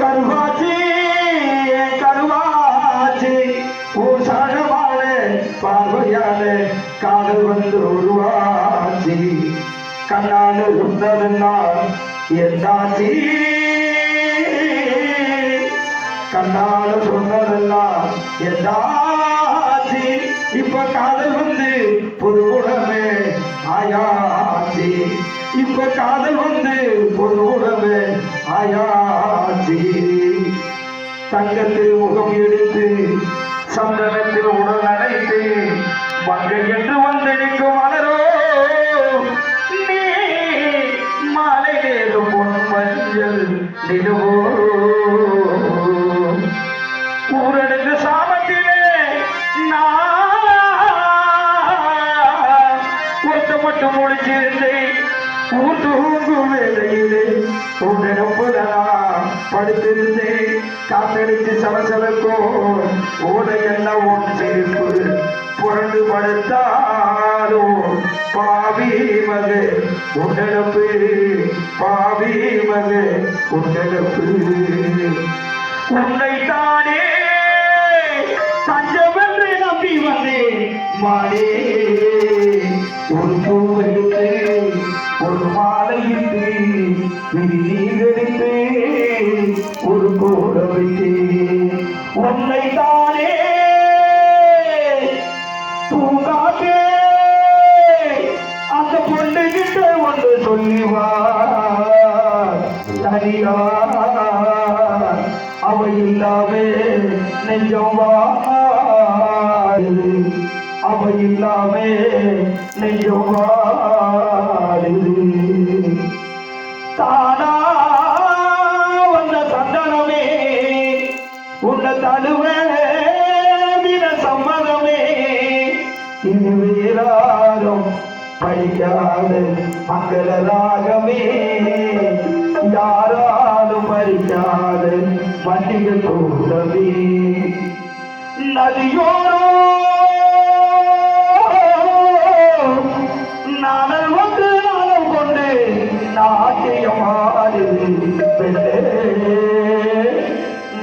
கருவாச்சி கருவாச்சி. பூசாரமான பார்வையால காதல் வந்து உருவாச்சி. கண்ணால உண்டதெல்லாம் என்னாச்சி கண்ணால சொன்னதெல்லாம் என்னாச்சி இப்ப காதல் வந்து பொது உடமே ஆயாச்சி. இப்ப காதல் வந்து பொது உடமே ஆயா தங்கத்தில் முகம் எடுத்து சந்தனத்தில் உடல் அடைத்து மங்கை என்று வந்து மலரோ நீ மாலை நேரும் பொன் மஞ்சள் நிலுவோ. ஊரடங்கு சாமத்திலே நான் மட்டும் முடிச்சிருந்தேன் ஊர் தூங்கும் வேளையிலே உடனப்புதான் படுத்திருந்தேன் காத்தடிச்சு சலசலக்கோ ஓடையெல்லாம் உன் சிரிப்பு புரண்டு படுத்தாலோ பாவி மது. உடலப்பு பாவி மது. உடலப்பு. உன்னை தானே தஞ்சமென்று நம்பி வந்தேன். மாடே ஒரு பூவெடுத்து ஒரு பூங்காற்றே அந்த பொண்ணுகிட்ட ஒன்று சொல்லிவா தனியா அவ இல்லாமே நெஞ்சம் வாழுது. அவ இல்லாமே நெஞ்சம் இது வேறாரும் படிக்காத மங்கள ராகமே யாராலும் பறிக்காத பண்டிகை தோட்டமே நதியோரோ நானல் வந்து நாளம் கொண்டு நாட்டியமாறு பெண்ணே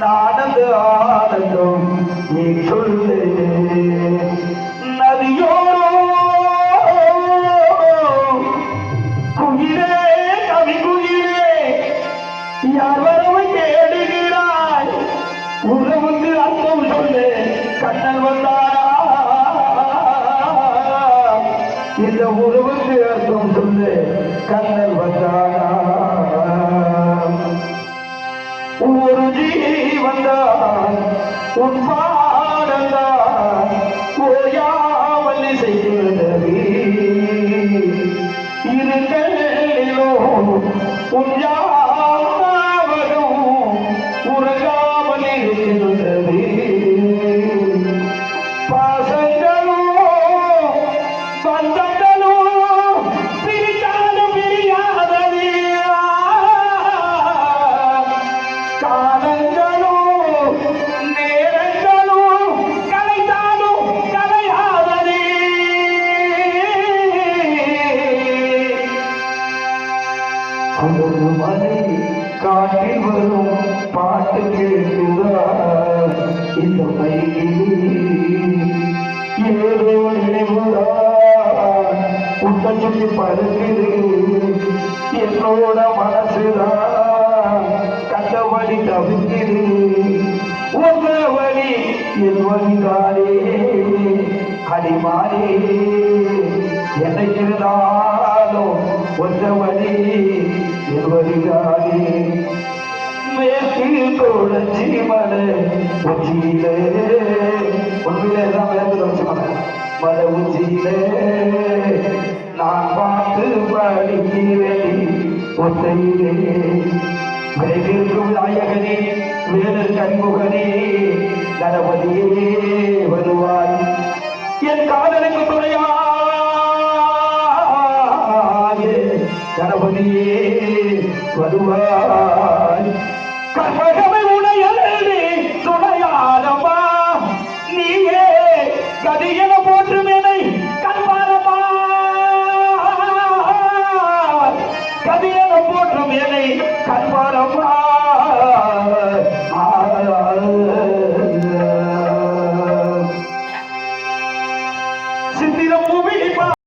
நானது ஆனந்தம் நீ சொல்லு யார் வரவு தேடுகிறாய் உறவுக்கு அர்த்தம் சொல்லு கண்ணன் வந்தாரா? இந்த உறவுக்கு அர்த்தம் சொல்லு கண்ணன் வந்தாரா? ஒரு ஜீவன்தான் உன் பாடந்தான் ஓயாமல் செய்கிறது இருக்கையிலோ உன் ஞாபகம் ஒரு மலை காட்டில் வரும் பாட்டு கேட்குதா இந்த மயிலே ஏதோ நினைவுதா உட்ட சுற்றி பறக்குது என்னோட மனசுதான் கண்டபடி தவிக்குது உங்க வழி என் வழிகாரே அடிமாறே என்னைக்கு இருந்தாலும் ஒற்ற வழி என் வழிகாரே மலை உச்சியிலே. உண்மையிலே தான் மேற்கு தொடர்ச்சி மலை மலை உச்சியிலே. நான் பார்த்து படிக்கிறேன் ஒத்தையிலே. விரைவிற்கும் நாயகனே கண்முகனே கணபதியே வருவாய் கணபதியே வருவாய் கற்பகமே